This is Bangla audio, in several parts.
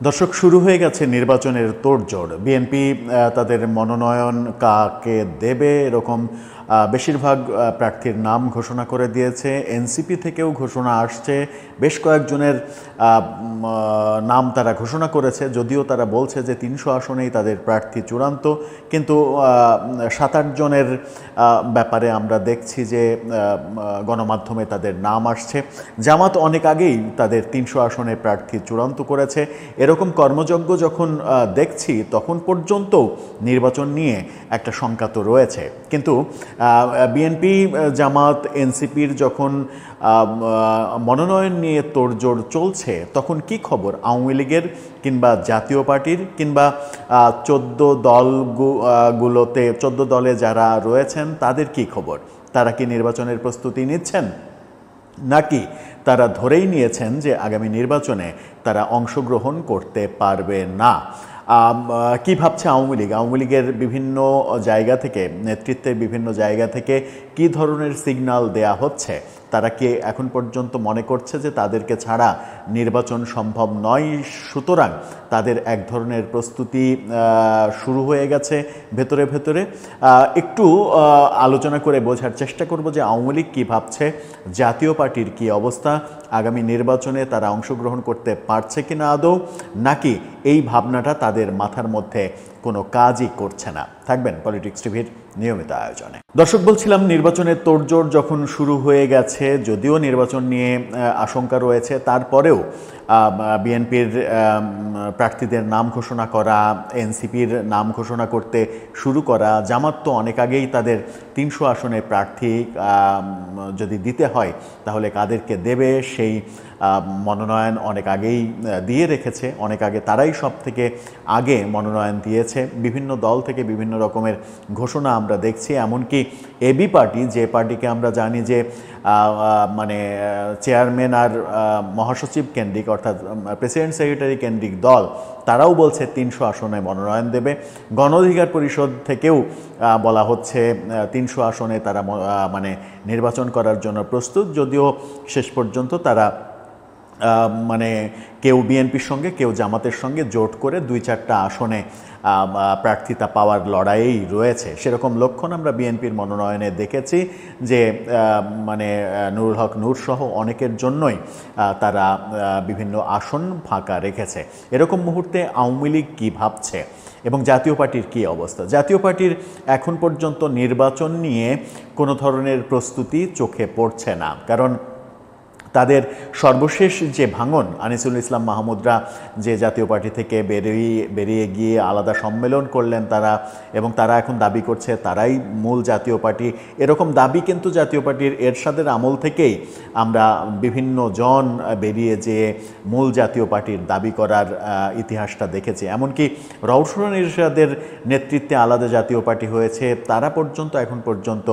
দর্শক শুরু হয়ে গেছে নির্বাচনের তোড়জোড়। বিএনপি তাদের মনোনয়ন কাকে দেবে এরকম বেশিরভাগ প্রার্থীর নাম ঘোষণা করে দিয়েছে। এনসিপি থেকেও ঘোষণা আসছে। বেশ কয়েকজনের নাম তারা ঘোষণা করেছে। যদিও তারা বলছে যে তিনশো আসনেই তাদের প্রার্থী চূড়ান্ত। কিন্তু সাত জনের ব্যাপারে আমরা দেখছি যে গণমাধ্যমে তাদের নাম আসছে। জামাত অনেক আগেই তাদের তিনশো আসনে প্রার্থী চূড়ান্ত করেছে। এরকম কর্মযজ্ঞ যখন দেখছি, তখন পর্যন্ত নির্বাচন নিয়ে একটা শঙ্কা তো রয়েছে। কিন্তু বিএনপি জামাত এনসিপির যখন মনোনয়ন নিয়ে তোড়জোড় চলছে, তখন কি খবর? আওয়ামী লীগের কিংবা জাতীয় পার্টির কিংবা চোদ্দ দল গু- গুলোতে, চোদ্দ দলে যারা রয়েছেন, তাদের কি খবর? তারা কি নির্বাচনের প্রস্তুতি নিচ্ছেন? নাকি তারা ধরেই নিয়েছেন যে আগামী নির্বাচনে তারা অংশগ্রহণ করতে পারবে না? কি ভাবছে আওয়ামী লীগ? আওয়ামী লীগের বিভিন্ন জায়গা থেকে, নেতৃত্বের বিভিন্ন জায়গা থেকে কি ধরনের সিগন্যাল দেয়া হচ্ছে? তারা কি এখন পর্যন্ত মনে করছে যে তাদেরকে ছাড়া নির্বাচন সম্ভব নয়? সুতরাং তাদের এক ধরনের প্রস্তুতি শুরু হয়ে গেছে ভেতরে ভেতরে। একটু আলোচনা করে বোঝার চেষ্টা করব যে আওয়ামী লীগ কী ভাবছে, জাতীয় পার্টির কি অবস্থা, আগামী নির্বাচনে তারা অংশগ্রহণ করতে পারছে কি না আদৌ, নাকি এই ভাবনাটা তাদের মাথার মধ্যে কোনো কাজই করছে না। থাকবেন পলিটিক্স টিভির নিয়মিত আয়োজনে। দর্শক, বলছিলাম নির্বাচনের তোড়জোড় যখন শুরু হয়ে গেছে, যদিও নির্বাচন নিয়ে আশঙ্কা রয়েছে, তারপরেও বিএনপির প্রার্থীদের নাম ঘোষণা করা এনসিপির নাম ঘোষণা করতে শুরু করা, জামাত তো অনেক আগেই তাদের তিনশো আসনে প্রার্থী যদি দিতে হয়, তাহলে কাদেরকে দেবে? সেই মনোনয়ন অনেক আগেই দিয়ে রেখেছে। অনেক আগে তারাই সব থেকে আগে মনোনয়ন দিয়েছে। বিভিন্ন দল থেকে বিভিন্ন রকমের ঘোষণা আমরা দেখছি। এমনকি এবি পার্টি, যে পার্টিকে আমরা জানি যে মানে চেয়ারম্যান আর মহাসচিব কেন্দ্রিক, অর্থাৎ প্রেসিডেন্ট সেক্রেটারি কেন্দ্রিক দল, তারাও বলছে তিনশো আসনে মনোনয়ন দেবে। গণ অধিকার পরিষদ থেকেও বলা হচ্ছে তিনশো আসনে তারা মানে নির্বাচন করার জন্য প্রস্তুত। যদিও শেষ পর্যন্ত তারা মানে কেউ বিএনপির সঙ্গে, কেউ জামাতের সঙ্গে জোট করে দুই চারটা আসনে প্রার্থিতা পাওয়ার লড়াইয়েই রয়েছে। সেরকম লক্ষণ আমরা বিএনপির মনোনয়নে দেখেছি যে মানে নুরুল হক, নূর সহ অনেকের জন্যই তারা বিভিন্ন আসন ফাঁকা রেখেছে। এরকম মুহূর্তে আওয়ামী লীগ কী ভাবছে? এবং জাতীয় পার্টির কী অবস্থা? জাতীয় পার্টির এখন পর্যন্ত নির্বাচন নিয়ে কোনো ধরনের প্রস্তুতি চোখে পড়ছে না। কারণ তাদের সর্বশেষ যে ভাঙন, আনিসুল ইসলাম মাহমুদরা যে জাতীয় পার্টি থেকে বেরিয়ে বেরিয়ে গিয়ে আলাদা সম্মেলন করলেন তারা এবং তারা এখন দাবি করছে তারাই মূল জাতীয় পার্টি। এরকম দাবি কিন্তু জাতীয় পার্টির এরশাদের আমল থেকেই আমরা বিভিন্ন জন বেরিয়ে যেয়ে মূল জাতীয় পার্টির দাবি করার ইতিহাসটা দেখেছি। এমনকি রওশন এরশাদের নেতৃত্বে আলাদা জাতীয় পার্টি হয়েছে, তারা পর্যন্ত, এখন পর্যন্ত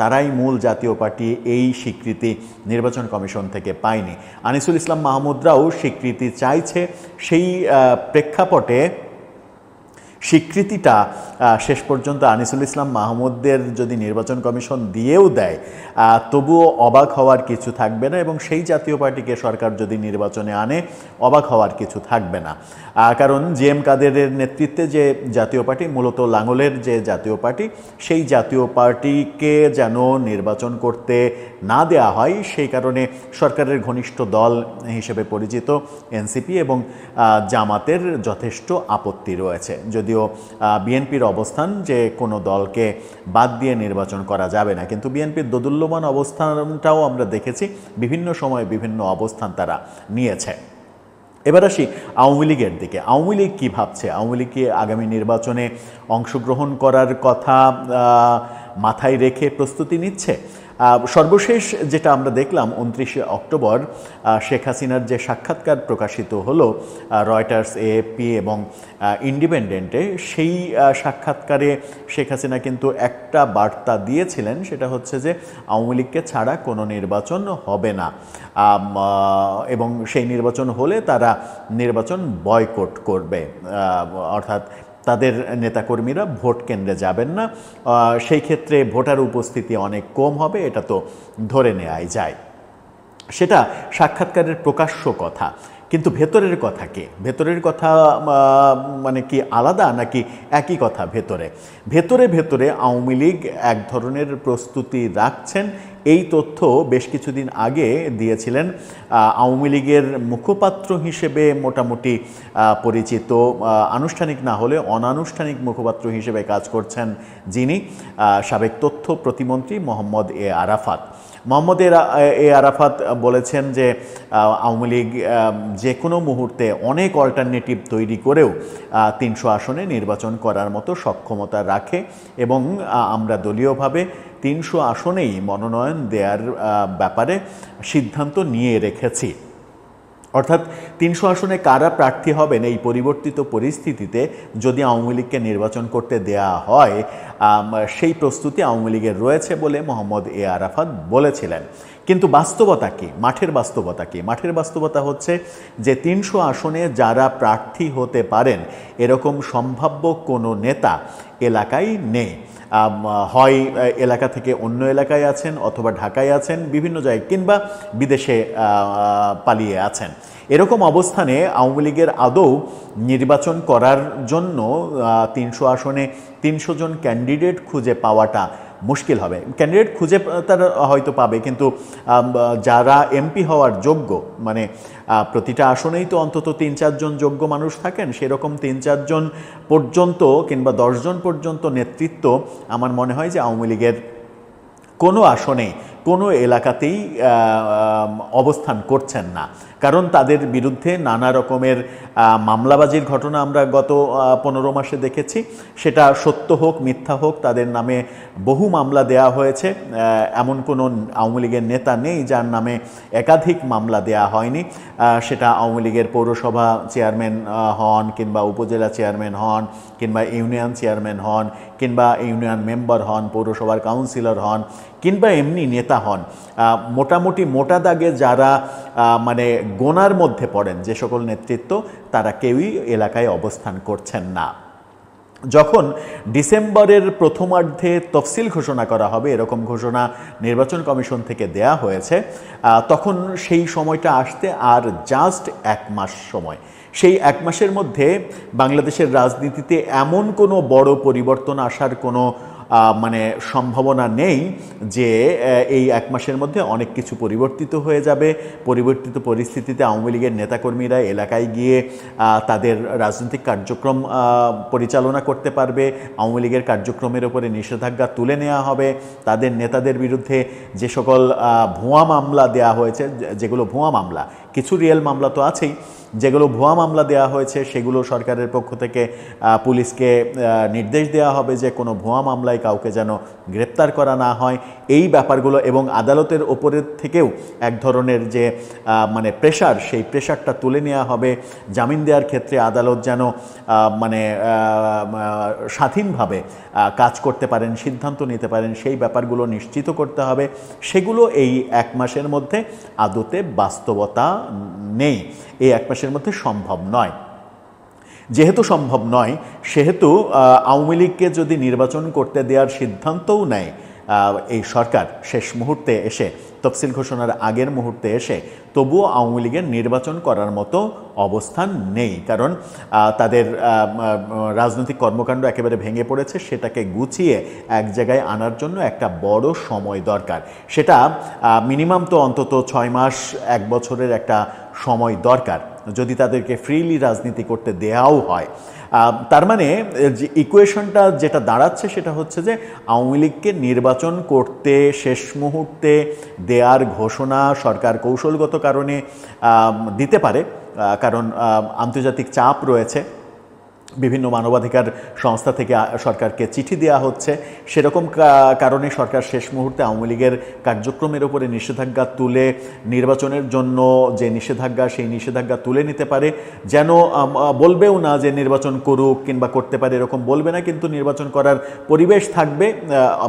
তারাই মূল জাতীয় পার্টি এই স্বীকৃতি নির্বাচন কমিশন থেকে পায়নি। আনিসুল ইসলাম মাহমুদরাও স্বীকৃতি চাইছে সেই প্রেক্ষাপটে স্বীকৃতিটা শেষ পর্যন্ত আনিসুল ইসলাম মাহমুদদের যদি নির্বাচন কমিশন দিয়েও দেয় তবুও অবাক হওয়ার কিছু থাকবে না এবং সেই জাতীয় পার্টিকে সরকার যদি নির্বাচনে আনে, অবাক হওয়ার কিছু থাকবে না। কারণ জি এম কাদেরের নেতৃত্বে যে জাতীয় পার্টি, মূলত লাঙ্গলের যে জাতীয় পার্টি, সেই জাতীয় পার্টিকে যেন নির্বাচন করতে না দেয়া হয়, সেই কারণে সরকারের ঘনিষ্ঠ দল হিসেবে পরিচিত এনসিপি এবং জামাতের যথেষ্ট আপত্তি রয়েছে। যদিও বিএনপির অবস্থান যে কোনো দলকে বাদ দিয়ে নির্বাচন করা যাবে না, কিন্তু বিএনপির দোদুল্যমান অবস্থানটাও আমরা দেখেছি, বিভিন্ন সময়ে বিভিন্ন অবস্থান তারা নিয়েছে। এবার আসি আওয়ামী লীগের দিকে। আওয়ামী লীগ কী ভাবছে? আওয়ামী লীগ কি আগামী নির্বাচনে অংশগ্রহণ করার কথা মাথায় রেখে প্রস্তুতি নিচ্ছে? সর্বশেষ যেটা আমরা দেখলাম উনত্রিশে অক্টোবর শেখ হাসিনার যে সাক্ষাৎকার প্রকাশিত হলো রয়টার্স এএপি এবং ইন্ডিপেন্ডেন্টে সেই সাক্ষাৎকারে শেখ হাসিনা কিন্তু একটা বার্তা দিয়েছিলেন, সেটা হচ্ছে যে আওয়ামী লীগকে ছাড়া কোনো নির্বাচন হবে না। এবং সেই নির্বাচন হলে তারা নির্বাচন বয়কট করবে। অর্থাৎ তাদের নেতাকর্মীরা ভোট কেন্দ্রে যাবেন না। সেই ক্ষেত্রে ভোটার উপস্থিতি অনেক কম হবে, এটা তো ধরে নেওয়াই যায়। সেটা সাক্ষাৎকারের প্রকাশ্য কথা, কিন্তু ভেতরের কথা কি? ভেতরের কথা মানে কি আলাদা নাকি একই কথা ভেতরে? ভেতরে ভেতরে আওয়ামী লীগ এক ধরনের প্রস্তুতি রাখছেন এই তথ্য বেশ কিছুদিন আগে দিয়েছিলেন আওয়ামী লীগের মুখপাত্র হিসেবে মোটামুটি পরিচিত। আনুষ্ঠানিক না হলে অনানুষ্ঠানিক মুখপাত্র হিসেবে কাজ করছেন যিনি সাবেক তথ্য প্রতিমন্ত্রী মোহাম্মদ এ আরাফাত। মোহাম্মদ এ আরাফাত বলেছেন যে আওয়ামী লীগ যে কোনো মুহূর্তে অনেক অল্টারনেটিভ তৈরি করেও তিনশো আসনে নির্বাচন করার মতো সক্ষমতা রাখে এবং আমরা দলীয়ভাবে তিনশো আসনেই মনোনয়ন দেওয়ার ব্যাপারে সিদ্ধান্ত নিয়ে রেখেছি। অর্থাৎ তিনশো আসনে কারা প্রার্থী হবেন এই পরিবর্তিত পরিস্থিতিতে যদি আওয়ামী লীগকে নির্বাচন করতে দেয়া হয় সেই প্রস্তুতি আওয়ামী লীগের রয়েছে বলে মোহাম্মদ এ আরাফাত বলেছিলেন। কিন্তু বাস্তবতা কি? মাঠের বাস্তবতা কি? মাঠের বাস্তবতা হচ্ছে যে তিনশো আসনে যারা প্রার্থী হতে পারেন, এরকম সম্ভাব্য কোনো নেতা এলাকায় নেই। হয় এলাকা থেকে অন্য এলাকায় আছেন অথবা ঢাকায় আছেন, বিভিন্ন জায়গায় কিংবা বিদেশে পালিয়ে আছেন। এরকম অবস্থানে আওয়ামী লীগের আদৌ নির্বাচন করার জন্য তিনশো আসনে তিনশো জন ক্যান্ডিডেট খুঁজে পাওয়াটা মুশকিল হবে। ক্যান্ডিডেট খুঁজে তারা হয়তো পাবে, কিন্তু যারা এমপি হওয়ার যোগ্য মানে প্রতিটা আসনেই তো অন্তত তিন চারজন যোগ্য মানুষ থাকেন, সেরকম তিন চারজন পর্যন্ত কিংবা দশজন পর্যন্ত নেতৃত্ব, আমার মনে হয় যে আওয়ামী লীগের কোনো আসনে কোনো এলাকাতেই অবস্থান করছেন না। কারণ তাদের বিরুদ্ধে নানা রকমের মামলাবাজির ঘটনা আমরা গত পনেরো মাসে দেখেছি। সেটা সত্য হোক, মিথ্যা হোক, তাদের নামে বহু মামলা দেয়া হয়েছে। এমন কোনো আওয়ামী লীগের নেতা নেই যার নামে একাধিক মামলা দেয়া হয়নি। সেটা আওয়ামী লীগের পৌরসভা চেয়ারম্যান হন কিংবা উপজেলা চেয়ারম্যান হন কিংবা ইউনিয়ন চেয়ারম্যান হন কিংবা ইউনিয়ন মেম্বার হন, পৌরসভার কাউন্সিলর হন কিংবা এমনি নেতা হন মোটামুটি মোটা দাগে যারা মানে গোনার মধ্যে পড়েন যে সকল নেতৃত্ব, তারা কেউই এলাকায় অবস্থান করছেন না। যখন ডিসেম্বরের প্রথমার্ধে তফসিল ঘোষণা করা হবে, এরকম ঘোষণা নির্বাচন কমিশন থেকে দেয়া হয়েছে তখন সেই সময়টা আসতে আর জাস্ট এক মাস সময়। সেই এক মাসের মধ্যে বাংলাদেশের রাজনীতিতে এমন কোনো বড় পরিবর্তন আসার কোনো মানে সম্ভাবনা নেই যে এই এক মাসের মধ্যে অনেক কিছু পরিবর্তিত হয়ে যাবে। পরিবর্তিত পরিস্থিতিতে আওয়ামী লীগের নেতাকর্মীরা এলাকায় গিয়ে তাদের রাজনৈতিক কার্যক্রম পরিচালনা করতে পারবে। আওয়ামী লীগের কার্যক্রমের ওপরে নিষেধাজ্ঞা তুলে নেওয়া হবে। তাদের নেতাদের বিরুদ্ধে যে সকল ভুয়া মামলা দেয়া হয়েছে যেগুলো ভুয়া মামলা, কিছু রিয়েল মামলা তো আছেই যেগুলো ভুয়া মামলা দেওয়া হয়েছে, সেগুলো সরকারের পক্ষ থেকে পুলিশকে নির্দেশ দেওয়া হবে যে কোনো ভুয়া মামলায় কাউকে যেন গ্রেপ্তার করা না হয়। এই ব্যাপারগুলো এবং আদালতের ওপরের থেকেও এক ধরনের যে মানে প্রেশার সেই প্রেশারটা তুলে নেওয়া হবে। জামিন দেওয়ার ক্ষেত্রে আদালত যেন মানে স্বাধীনভাবে কাজ করতে পারেন, সিদ্ধান্ত নিতে পারেন, সেই ব্যাপারগুলো নিশ্চিত করতে হবে। সেগুলো এই এক মাসের মধ্যে আদতে বাস্তবতা নেই। এই এক মাসের মধ্যে সম্ভব নয়। যেহেতু সম্ভব নয়, সেহেতু আওয়ামী লীগকে যদি নির্বাচন করতে দেওয়ার সিদ্ধান্তও নেয় এই সরকার শেষ মুহূর্তে এসে, তফসিল ঘোষণার আগের মুহূর্তে এসে তবুও আওয়ামী লীগের নির্বাচন করার মতো অবস্থান নেই। কারণ তাদের রাজনৈতিক কর্মকাণ্ড একেবারে ভেঙে পড়েছে, সেটাকে গুছিয়ে এক জায়গায় আনার জন্য একটা বড় সময় দরকার। সেটা মিনিমাম তো অন্তত ছয় মাস, এক বছরের একটা সময় দরকার। যদি তাদেরকে ফ্রিলি রাজনীতি করতে দেওয়াও হয় তার মানে যে ইকুয়েশনটা যেটা দাঁড়াচ্ছে সেটা হচ্ছে যে আওয়ামী লীগকে নির্বাচন করতে, শেষ মুহূর্তে দেয়ার ঘোষণা সরকার কৌশলগত কারণে দিতে পারে কারণ আন্তর্জাতিক চাপ রয়েছে। বিভিন্ন মানবাধিকার সংস্থা থেকে সরকারকে চিঠি দেওয়া হচ্ছে। সেরকম কারণে সরকার শেষ মুহূর্তে আওয়ামী লীগের কার্যক্রমের উপরে নিষেধাজ্ঞা তুলে নির্বাচনের জন্য যে নিষেধাজ্ঞা সেই নিষেধাজ্ঞা তুলে নিতে পারে। যেন বলবেও না যে নির্বাচন করুক কিংবা করতে পারে এরকম বলবে না কিন্তু নির্বাচন করার পরিবেশ থাকবে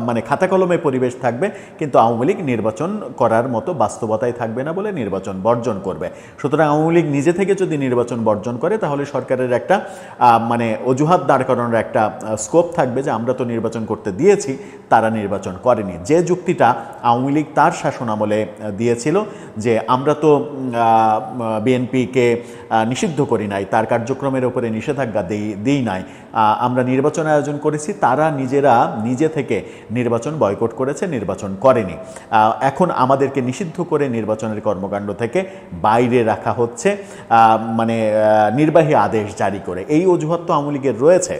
মানে খাতা কলমে পরিবেশ থাকবে কিন্তু আওয়ামী লীগ নির্বাচন করার মতো বাস্তবতায় থাকবে না বলে নির্বাচন বর্জন করবে। সুতরাং আওয়ামী লীগ নিজে থেকে যদি নির্বাচন বর্জন করে তাহলে সরকারের একটা আহ, মানে অজুহাত দাঁড় করানোর একটা স্কোপ থাকবে যে আমরা তো নির্বাচন করতে দিয়েছি, তারা নির্বাচন করেনি। যে যুক্তিটা আওয়ামী লীগ তার শাসন আমলে দিয়েছিল যে আমরা তো বিএনপিকে নিষিদ্ধ করি নাই, তার কার্যক্রমের ওপরে নিষেধাজ্ঞা দিই দিই নাই আমরা নির্বাচন আয়োজন করেছি, তারা নিজেরা নিজে থেকে নির্বাচন বয়কট করেছে, নির্বাচন করেনি। এখন আমাদেরকে নিষিদ্ধ করে নির্বাচনের কর্মকাণ্ড থেকে বাইরে রাখা হচ্ছে মানে নির্বাহী আদেশ জারি করে। এই অজুহাত তো আওয়ামী লীগের রয়েছে।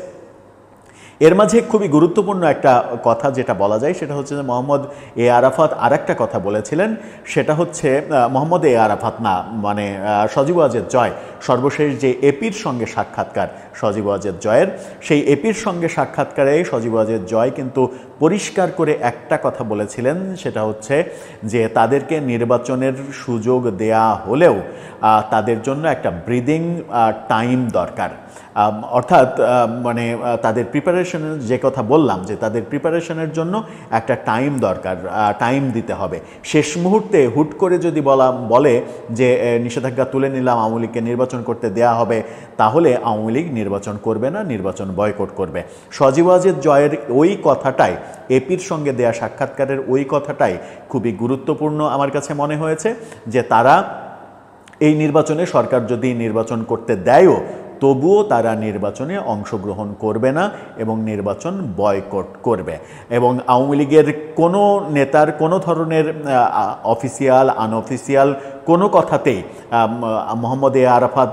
এর মাঝে খুবই গুরুত্বপূর্ণ একটা কথা যেটা বলা যায়, সেটা হচ্ছে যে মোহাম্মদ এ আরাফাত আর একটা কথা বলেছিলেন, সেটা হচ্ছে মোহাম্মদ এ আরাফাত না মানে সজীব আজের জয়। সর্বশেষ যে এপির সঙ্গে সাক্ষাৎকার সজীব ওয়াজেদ জয়ের, সেই এপির সঙ্গে সাক্ষাৎকারে সজীব ওয়াজেদ জয় কিন্তু পরিষ্কার করে একটা কথা বলেছিলেন, সেটা হচ্ছে যে তাদেরকে নির্বাচনের সুযোগ দেয়া হলেও তাদের জন্য একটা ব্রিদিং টাইম দরকার। অর্থাৎ মানে তাদের প্রিপারেশনের যে কথা বললাম, যে তাদের প্রিপারেশনের জন্য একটা টাইম দরকার টাইম দিতে হবে। শেষ মুহূর্তে হুট করে যদি বলা, বলে যে নিষেধাজ্ঞা তুলে নিলাম, আওয়ামী লীগকে নির্বাচন করতে দেয়া হবে, তাহলে আওয়ামী লীগ নির্বাচন করবে না, নির্বাচন বয়কট করবে। সজীব ওয়াজেদ জয়ের ওই কথাটাই, এপির সঙ্গে দেয়া সাক্ষাৎকারের ওই কথাটাই খুবই গুরুত্বপূর্ণ আমার কাছে মনে হয়েছে, যে তারা এই নির্বাচনে সরকার যদি নির্বাচন করতে দেয়ও, তবুও তারা নির্বাচনে অংশগ্রহণ করবে না এবং নির্বাচন বয়কট করবে। এবং আওয়ামী লীগের কোনো নেতার কোনো ধরনের অফিসিয়াল, আনঅফিসিয়াল কোনো কথাতেই মোহাম্মদ এ আরাফাত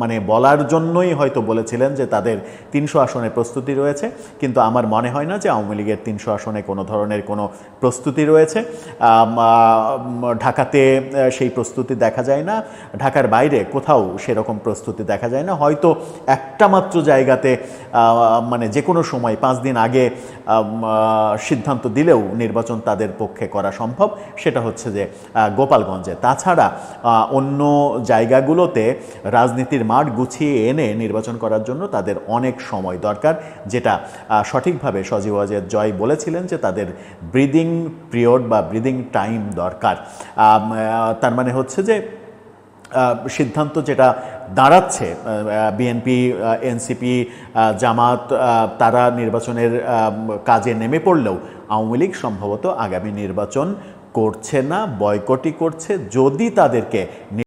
মানে বলার জন্যই হয়তো বলেছিলেন যে তাদের তিনশো আসনের প্রস্তুতি রয়েছে। কিন্তু আমার মনে হয় না যে আওয়ামী লীগের তিনশো আসনে কোনো ধরনের কোনো প্রস্তুতি রয়েছে। ঢাকাতে সেই প্রস্তুতি দেখা যায় না। ঢাকার বাইরে কোথাও সেরকম প্রস্তুতি দেখা যায় না। হয়তো একটা মাত্র জায়গাতে মানে যে কোনো সময় পাঁচ দিন আগে সিদ্ধান্ত দিলেও নির্বাচন তাদের পক্ষে করা সম্ভব। সেটা হচ্ছে যে গোপালগঞ্জে। তাছাড়া অন্য জায়গাগুলোতে রাজনীতির মাঠ গুছিয়ে এনে নির্বাচন করার জন্য তাদের অনেক সময় দরকার, যেটা সঠিকভাবে সজীব ওয়াজেদ জয় বলেছিলেন যে তাদের ব্রিদিং পিরিয়ড বা ব্রিদিং টাইম দরকার। তার মানে হচ্ছে যে সিদ্ধান্ত যেটা দাঁড়াচ্ছে বিএনপি এনসিপি জামাত তারা নির্বাচনের কাজে নেমে পড়লেও আওয়ামী লীগ সম্ভবত আগামী নির্বাচন করছে না বয়কটি করছে যদি তাদেরকে